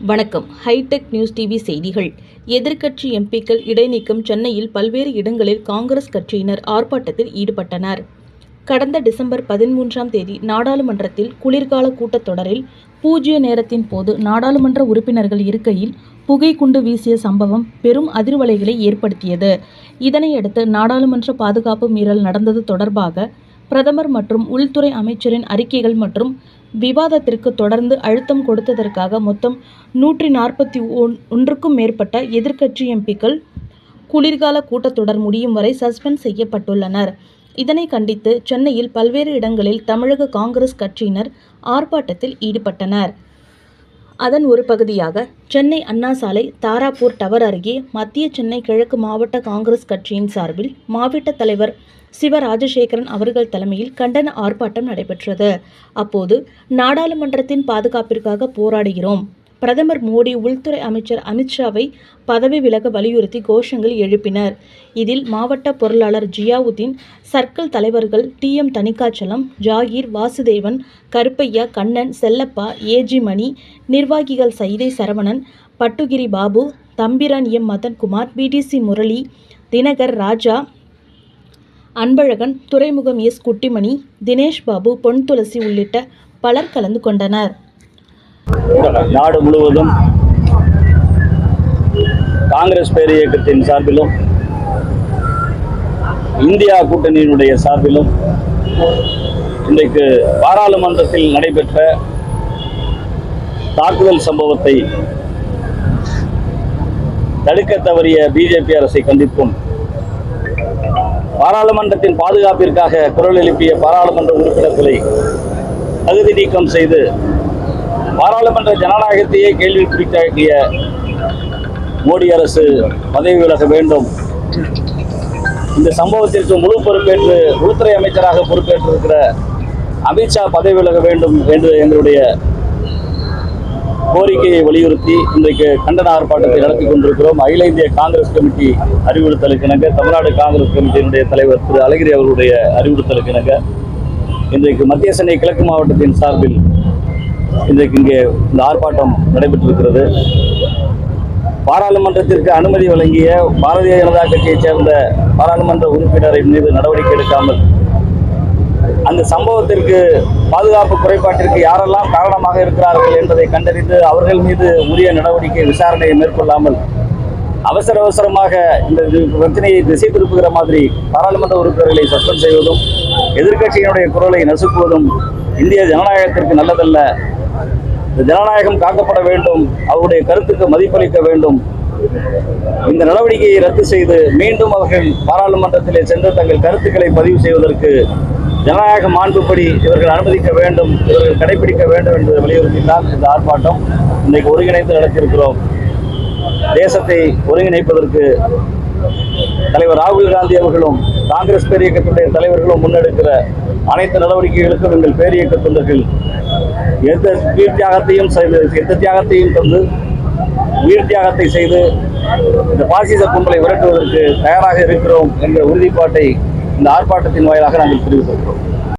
வணக்கம். Hitech news TV செய்திகள். எதிர்க்கட்சி எம்பிக்கள் இடைநீக்கம் சென்னையில் பல்வேறு இடங்களில் காங்கிரஸ் கட்சியினர் ஆர்ப்பாட்டத்தில் ஈடுபட்டனர். கடந்த டிசம்பர் பதிமூன்றாம் தேதி நாடாளுமன்றத்தில் குளிர்கால கூட்டத்தொடரில் பூஜ்ய நேரத்தின் போது நாடாளுமன்ற உறுப்பினர்கள் இருக்கையில் புகை குண்டு வீசிய சம்பவம் பெரும் அதிர்வலைகளை ஏற்படுத்தியது. இதனையடுத்து நாடாளுமன்ற பாதுகாப்பு மீறல் நடந்தது தொடர்பாக பிரதமர் மற்றும் உள்துறை அமைச்சரின் அறிக்கைகள் மற்றும் விவாதத்திற்கு தொடர்ந்து அழுத்தம் கொடுத்ததற்காக மொத்தம் நூற்றி நாற்பத்தி ஒன் ஒன்றுக்கும் மேற்பட்ட எதிர்க்கட்சி எம்பிக்கள் குளிர்கால கூட்டத்தொடர் முடியும் வரை சஸ்பெண்ட் செய்யப்பட்டுள்ளனர். இதனை கண்டித்து சென்னையில் பல்வேறு இடங்களில் தமிழக காங்கிரஸ் கட்சியினர் ஆர்ப்பாட்டத்தில் ஈடுபட்டனர். அதன் ஒரு பகுதியாக சென்னை அண்ணா சாலை தாராப்பூர் டவர் அருகே மத்திய சென்னை கிழக்கு மாவட்ட காங்கிரஸ் கட்சியின் சார்பில் மாவட்ட தலைவர் சிவ ராஜசேகரன் அவர்கள் தலைமையில் கண்டன ஆர்ப்பாட்டம் நடைபெற்றது. அப்போது நாடாளுமன்றத்தின் பாதுகாப்பிற்காக போராடுகிறோம். பிரதமர் மோடி உள்துறை அமைச்சர் அமித்ஷாவை பதவி விலக வலியுறுத்தி கோஷங்கள் எழுப்பினர். இதில் மாவட்ட பொருளாளர் ஜியாவுதீன் சர்க்கிள் தலைவர்கள் T. M. Thanikachalam Zakir Vasudevan Karuppaiah Kannan Chellappa AG Mani நிர்வாகிகள் Saidai Saravanan Pattugiri Babu Thambiran M. Madhankumar PTC Murali Dinakar Raja Anbazhagan Thuraimugam S. Kuttimani Dinesh Babu பொன் துளசி உள்ளிட்ட பலர் கலந்து கொண்டனர். நாடு முழுவதும் காங்கிரஸ் பேர் இயக்கத்தின் சார்பிலும் இந்தியா கூட்டணியினுடைய சார்பிலும் இன்றைக்கு பாராளுமன்றத்தில் நடைபெற்ற தாக்குதல் சம்பவத்தை தடுக்க தவறிய பிஜேபி அரசை கண்டிப்போம். பாராளுமன்றத்தின் பாதுகாப்பிற்காக குரல் எழுப்பிய பாராளுமன்ற உறுப்பினர்களை தகுதி நீக்கம் செய்து பாராளுமன்ற ஜனநாயகத்தையே கேள்வி குறித்தாக்கிய மோடி அரசு பதவி விலக வேண்டும். இந்த சம்பவத்திற்கு முழு பொறுப்பேற்று உள்துறை அமைச்சராக பொறுப்பேற்றிருக்கிற அமித்ஷா பதவி விலக வேண்டும் என்று எங்களுடைய கோரிக்கையை வலியுறுத்தி இன்றைக்கு கண்டன ஆர்ப்பாட்டத்தை நடத்தி கொண்டிருக்கிறோம். அகில இந்திய காங்கிரஸ் கமிட்டி அறிவுறுத்தலுக்கு இணங்க தமிழ்நாடு காங்கிரஸ் கமிட்டியினுடைய தலைவர் திரு அழகிரி அவர்களுடைய அறிவுறுத்தலுக்கு இணங்க இன்றைக்கு மத்திய சென்னை கிழக்கு மாவட்டத்தின் சார்பில் இன்றைக்கு இங்கே இந்த ஆர்ப்பாட்டம் நடைபெற்றிருக்கிறது. பாராளுமன்றத்திற்கு அனுமதி வழங்கிய பாரதிய ஜனதா கட்சியைச் சேர்ந்த பாராளுமன்ற உறுப்பினரின் மீது நடவடிக்கை எடுக்காமல் அந்த சம்பவத்திற்கு பாதுகாப்பு குறைபாட்டிற்கு யாரெல்லாம் காரணமாக இருக்கிறார்கள் என்பதை கண்டறிந்து அவர்கள் மீது உரிய நடவடிக்கை விசாரணையை மேற்கொள்ளாமல் அவசர அவசரமாக இந்த பிரச்சனையை திசை திருப்புகிற மாதிரி பாராளுமன்ற உறுப்பினர்களை சஸ்பெண்ட் செய்வதும் எதிர்க்கட்சியினுடைய குரலை நசுக்குவதும் இந்திய ஜனநாயகத்திற்கு நல்லதல்ல. இந்த ஜனநாயகம் காக்கப்பட வேண்டும். அவருடைய கருத்துக்கு மதிப்பளிக்க வேண்டும். இந்த நடவடிக்கையை ரத்து செய்து மீண்டும் அவர்கள் பாராளுமன்றத்திலே சென்று தங்கள் கருத்துக்களை பதிவு செய்வதற்கு ஜனநாயக மாண்புப்படி இவர்கள் அனுமதிக்க வேண்டும். இவர்கள் கடைபிடிக்க வேண்டும் என்பதை வலியுறுத்தினால் இந்த ஆர்ப்பாட்டம் இன்றைக்கு ஒருங்கிணைந்து நடத்தியிருக்கிறோம். தேசத்தை ஒருங்கிணைப்பதற்கு தலைவர் ராகுல் காந்தி அவர்களும் காங்கிரஸ் பேரியக்கத்துடைய தலைவர்களும் முன்னெடுக்கிற அனைத்து நடவடிக்கைகளுக்கும் எங்கள் பேரியக்க தொண்டர்கள் எந்த உயிர் தியாகத்தையும் செய்து எந்த தியாகத்தையும் தந்து உயிர் தியாகத்தை செய்து இந்த பாசிச கும்பலை விரட்டுவதற்கு தயாராக இருக்கிறோம் என்ற உறுதிப்பாட்டை இந்த ஆர்ப்பாட்டத்தின் வாயிலாக நாங்கள் தெரிவித்திருக்கிறோம்